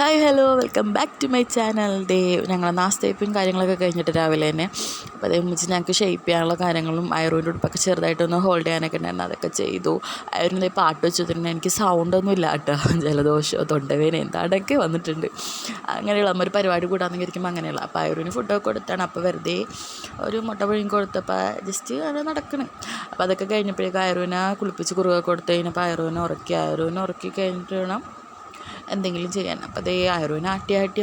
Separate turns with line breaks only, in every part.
Hi hello welcome back to my channel. Day ഞങ്ങളെ നാസ്തേപ്പും കാര്യങ്ങളൊക്കെ കഴിഞ്ഞിട്ട് രാവിലെ തന്നെ. അപ്പോൾ അതേ മുമ്പ് ഞങ്ങൾക്ക് ഷേപ്പ് ചെയ്യാനുള്ള കാര്യങ്ങളും അയറൂന്റെ ഉടുപ്പൊക്കെ ചെറുതായിട്ടൊന്ന് ഹോൾഡ് ചെയ്യാനൊക്കെ ഉണ്ടായിരുന്നു. അതൊക്കെ ചെയ്തു. അയറിന്റെ പാട്ട് വെച്ചിട്ടുണ്ടെങ്കിൽ എനിക്ക് സൗണ്ടൊന്നും ഇല്ല കേട്ടോ. ജലദോഷമോ തൊണ്ടവേന എന്താടൊക്കെ വന്നിട്ടുണ്ട്. അങ്ങനെയുള്ള ഒരു പരിപാടി കൂടാന്ന് ഇരിക്കുമ്പോൾ അങ്ങനെയുള്ള. അപ്പോൾ അയറൂന് ഫുഡൊക്കെ കൊടുത്താണ്. അപ്പോൾ വെറുതെ ഒരു മുട്ട പുഴുങ്ങി കൊടുത്തപ്പോൾ ജസ്റ്റ് അത് നടക്കണം. അപ്പോൾ അതൊക്കെ കഴിഞ്ഞപ്പോഴേക്കും അയറൂനെ കുളിപ്പിച്ച് കുറുക കൊടുത്ത് കഴിഞ്ഞപ്പോൾ അയറൂനെ ഉറക്കി. അയറൂനെ ഉറക്കി കഴിഞ്ഞിട്ട് വേണം എന്തെങ്കിലും ചെയ്യാൻ. അപ്പോൾ അതേ ആയുർവേദം ആട്ടി ആട്ടി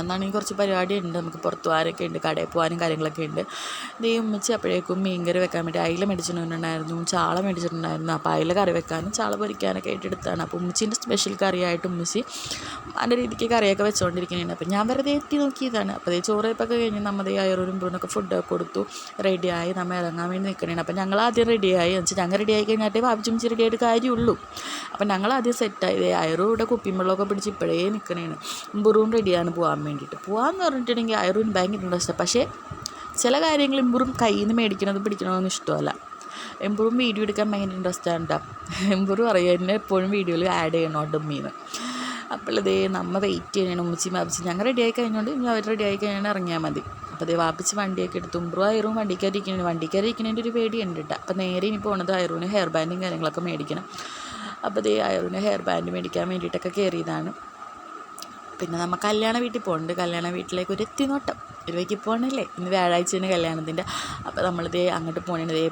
എന്നാണെങ്കിൽ കുറച്ച് പരിപാടി ഉണ്ട് നമുക്ക് പുറത്ത് പോകാനൊക്കെ ഉണ്ട് കടയിൽ പോകാനും കാര്യങ്ങളൊക്കെ ഉണ്ട്. ഇതേ ഉമ്മച്ചി അപ്പോഴേക്കും മീൻകറി വെക്കാൻ വേണ്ടി അയില മേടിച്ചിട്ടുണ്ടായിരുന്നു ചാള മേടിച്ചിട്ടുണ്ടായിരുന്നു. അപ്പോൾ അയില കറി വെക്കാനും ചാള പൊരിക്കാനൊക്കെ ആയിട്ട് എടുത്താണ്. അപ്പോൾ ഉമ്മച്ചീന്റെ സ്പെഷ്യൽ കറിയായിട്ട് ഉമ്മച്ചി നല്ല രീതിക്ക് കറിയൊക്കെ വെച്ചുകൊണ്ടിരിക്കുന്നുണ്ട് അപ്പോൾ ഞാൻ വെറുതെ എത്തി നോക്കിയതാണ്. അപ്പോൾ അതേ ചോറ് കഴിഞ്ഞ് നമ്മുടെ ഈ അയറൂരും ബ്രൂനൊക്കെ ഫുഡൊക്കെ കൊടുത്തു റെഡിയായി നമ്മൾ ഇറങ്ങാൻ വേണ്ടി നിൽക്കണേണ്. അപ്പോൾ ഞങ്ങൾ ആദ്യം റെഡിയായി എന്ന് വെച്ചാൽ ഞങ്ങൾ റെഡിയായി കഴിഞ്ഞാൽ വാപ്പിച്ചും റെഡിയായിട്ട് കാര്യമുള്ളൂ. അപ്പോൾ ഞങ്ങൾ ആദ്യം സെറ്റായി അയറും ഇവിടെ പിടിച്ച് ഇപ്പോഴേ നിൽക്കണേണ്. ബുറൂൺ റെഡിയാണ് പോകാൻ വേണ്ടിയിട്ട്. പോകാമെന്ന് പറഞ്ഞിട്ടുണ്ടെങ്കിൽ അയറും ഭയങ്കര ഇൻട്രസ്റ്റാണ് പക്ഷേ ചില കാര്യങ്ങൾ ഇമ്പുറും കയ്യിൽ നിന്ന് മേടിക്കണതും പിടിക്കണതൊന്നും ഇഷ്ടമല്ല. എമ്പുറും വീഡിയോ എടുക്കാൻ ഭയങ്കര ഇൻട്രസ്റ്റ് ആണ് കേട്ടോ എമ്പുറും അറിയാൻ എന്നെ എപ്പോഴും വീഡിയോയിൽ ആഡ് ചെയ്യണോ ഡമ്മീന്ന്? അപ്പോൾ ഇതേ നമ്മ വെയിറ്റ് ചെയ്യണം ഉമ്മച്ചി മാപ്പിച്ച് ഞങ്ങൾ റെഡി ആയി കഴിഞ്ഞുകൊണ്ട് ഇനി അവർ റെഡി ആയി കഴിഞ്ഞാൽ ഇറങ്ങിയാൽ മതി. അപ്പോൾ അതേ വാപ്പിച്ച് വണ്ടിയൊക്കെ എടുത്ത്. ഉമ്പ്രും അയറും വണ്ടിക്കകത്ത് ഇരിക്കുന്നുണ്ട് ഒരു ഒരു പേടിയുണ്ട് കേട്ടോ അപ്പോൾ നേരെ ഇനി പോണത് അയറൂന് ഹെയർ ബാൻഡും കാര്യങ്ങളൊക്കെ മേടിക്കണം. അപ്പോൾ ദേ അയറൂന് ഹെയർ ബാൻഡ് മേടിക്കാൻ വേണ്ടിയിട്ടൊക്കെ കയറിയതാണ്. പിന്നെ നമ്മൾ കല്യാണ വീട്ടിൽ പോകുന്നുണ്ട് കല്യാണ വീട്ടിലേക്ക് ഒരു എത്തിനോട്ടം. ഇരുവയ്ക്ക് പോകണല്ലേ ഇന്ന് വ്യാഴാഴ്ചയാണ് കല്യാണത്തിന്റെ അപ്പോൾ നമ്മളിത് അങ്ങോട്ട് പോകണേ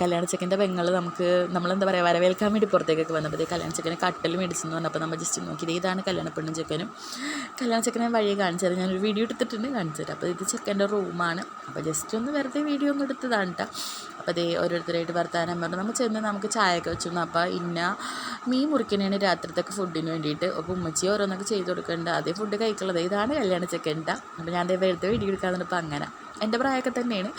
കല്യാണ ചെക്കന്റെ പെങ്ങൾ നമുക്ക് നമ്മളെന്താ പറയുക വരവേൽക്കാൻ വേണ്ടി പുറത്തേക്കൊക്കെ വന്നപ്പോൾ കല്യാണ ചെക്കന് കട്ടൽ മേടിച്ചെന്ന് പറഞ്ഞപ്പോൾ നമ്മൾ ജസ്റ്റ് നോക്കി ഇതാണ് കല്യാണ പെണ്ണും ചെക്കനും. കല്യാണ ചെക്കനെ വഴി കാണിച്ചു തരാം. ഞാനൊരു വീഡിയോ എടുത്തിട്ടുണ്ട് കാണിച്ചു തരാം. അപ്പോൾ ഇത് ചെക്കന്റെ റൂമാണ്. അപ്പോൾ ജസ്റ്റ് ഒന്ന് വെറുതെ വീഡിയോ ഒന്ന് എടുത്തതാണ് കേട്ടോ അപ്പോൾ അതേ ഓരോരുത്തരായിട്ട് വർത്താനം പറഞ്ഞു. നമ്മൾ ചെന്ന് നമുക്ക് ചായയൊക്കെ വെച്ചു. അപ്പോൾ ഇന്ന മീൻ മുറിക്കണേണ് രാത്രിത്തൊക്കെ ഫുഡിന് വേണ്ടിയിട്ട്. അപ്പോൾ ഉമ്മച്ചി ഓരോന്നൊക്കെ ചെയ്ത് കൊടുക്കേണ്ട അതേ ഫുഡ് കഴിക്കുള്ളത് ഇതാണ് കല്യാണ ചെക്കന്റെ അപ്പോൾ ഞാൻ അതേ വെറുതെ വീഡിയോ എടുക്കാൻ അപ്പോൾ അങ്ങനെ. എന്റെ പ്രായമൊക്കെ തന്നെയാണ്.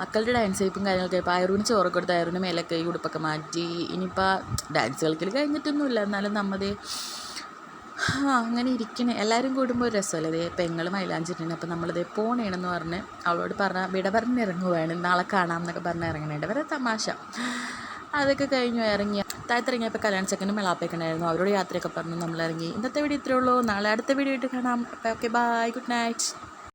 മക്കളുടെ ഡാൻസ് ടൈപ്പും കാര്യങ്ങളൊക്കെ ഇപ്പോൾ അയറൂന് ചോറൊക്കെ കൊടുത്ത് അയറൂന് മേലൊക്കെ ഈ ഉടുപ്പൊക്കെ മാറ്റി. ഇനിയിപ്പോൾ ഡാൻസ് കളിക്കൽ കഴിഞ്ഞിട്ടൊന്നുമില്ല. എന്നാലും നമ്മതേ ആ അങ്ങനെ ഇരിക്കണേ. എല്ലാവരും കൂടുമ്പോൾ ഒരു രസമല്ലേ? അതേ പെങ്ങൾ മൈലാഞ്ചിട്ടുണ്ട്. അപ്പോൾ നമ്മളിതേ പോണേണെന്ന് പറഞ്ഞ് അവളോട് പറഞ്ഞാൽ വിട പറഞ്ഞ് ഇറങ്ങുവാണ്. നാളെ കാണാം എന്നൊക്കെ പറഞ്ഞ് ഇറങ്ങണേണ്ട. വരെ തമാശ. അതൊക്കെ കഴിഞ്ഞു ഇറങ്ങിയ താഴത്തിറങ്ങിയപ്പോൾ കല്യാണ ചെക്കനും മെളാപ്പൊക്കെ ഉണ്ടായിരുന്നു അവരോട് യാത്രയൊക്കെ പറഞ്ഞു നമ്മളിറങ്ങി ഇന്നത്തെ വീഡിയോ ഇത്രയേ ഉള്ളൂ. നാളെ അടുത്ത വീഡിയോ ആയിട്ട് കാണാം. അപ്പോൾ ഓക്കെ ബൈ. Good night.